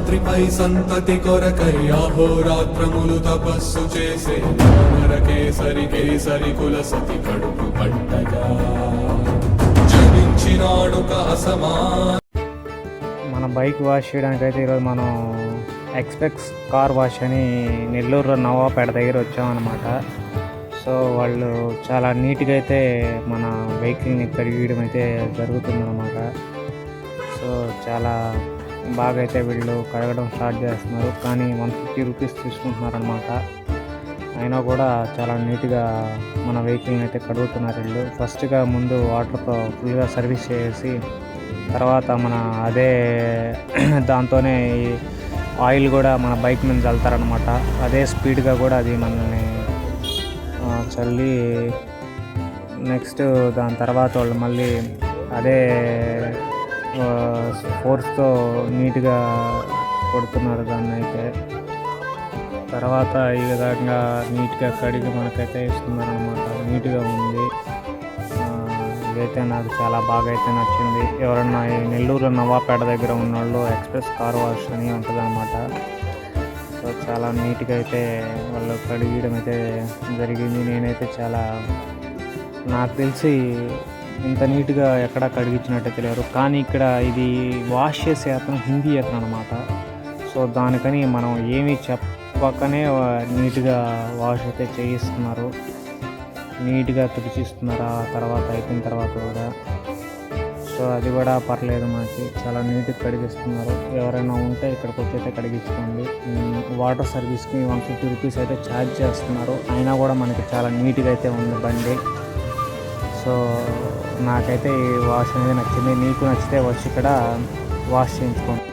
రాత్రిపై సంతతి కొరకై అహోరాత్రములు తపస్సు చేసే కేసరి కేసరి కుల సతి కడుపు పట్టగా జనించినాడు కాసమా మన బైక్ వాష్ చేయడానికి అయితే ఈరోజు మనం ఎక్స్పెక్స్ కార్ వాష్ అని నెల్లూరు నవాపేట దగ్గర వచ్చామన్నమాట. సో వాళ్ళు చాలా నీట్గా అయితే మన వెహికల్ని కడిగడం అయితే జరుగుతుందన్నమాట. సో చాలా బాగా అయితే వీళ్ళు కడగడం స్టార్ట్ చేస్తున్నారు. కానీ వన్ ఫిఫ్టీ రూపీస్ తీసుకుంటున్నారనమాట అయినా కూడా చాలా నీట్గా మన వెహికల్ని అయితే కడుగుతున్నారు వీళ్ళు. ఫస్ట్గా ముందు వాటర్తో ఫుల్గా సర్వీస్ చేసి తర్వాత మన అదే దాంతోనే ఈ ఆయిల్ కూడా మన బైక్ మీద చల్లుతారనమాట అదే స్పీడ్గా కూడా అది మనల్ని చల్లి నెక్స్ట్ దాని తర్వాత వాళ్ళు మళ్ళీ అదే ఫోర్స్తో నీట్గా కొడుతున్నారు దాన్ని అయితే తర్వాత ఈ విధంగా నీట్గా కడిగి మనకైతే ఇస్తున్నారు అనమాట నీట్గా ఉంది. ఇదైతే నాకు చాలా బాగా అయితే నచ్చింది. ఎవరన్నా నెల్లూరు నవాపేట దగ్గర ఉన్న వాళ్ళు ఎక్స్ప్రెస్ కార్ వాష్ అని ఉంటుందన్నమాట. సో చాలా నీట్గా అయితే వాళ్ళు కడిగడం అయితే జరిగింది. నేనైతే చాలా నాకు తెలిసి ఇంత నీట్గా ఎక్కడా కడిగించినట్టయితే లేరు కానీ ఇక్కడ ఇది వాష్ చేసే అతను హిందీ అతను అనమాట సో దానికని మనం ఏమీ చెప్పకనే నీట్గా వాష్ అయితే చేయిస్తున్నారు. నీట్గా తుడిచిస్తున్నారు. ఆ తర్వాత అయిపోయిన తర్వాత కూడా. సో అది కూడా పర్లేదు మనకి. చాలా నీట్గా కడిగిస్తున్నారు. ఎవరైనా ఉంటే ఇక్కడికి వచ్చి అయితే కడిగించుకోండి వాటర్ సర్వీస్కి వన్ ఫిఫ్టీ రూపీస్ అయితే ఛార్జ్ చేస్తున్నారు. అయినా కూడా మనకి చాలా నీట్గా అయితే ఉంది బండి. సో నాకైతే ఈ వాష్ అనేది నచ్చింది. మీకు నచ్చితే వచ్చి ఇక్కడ వాష్ చేయించుకోండి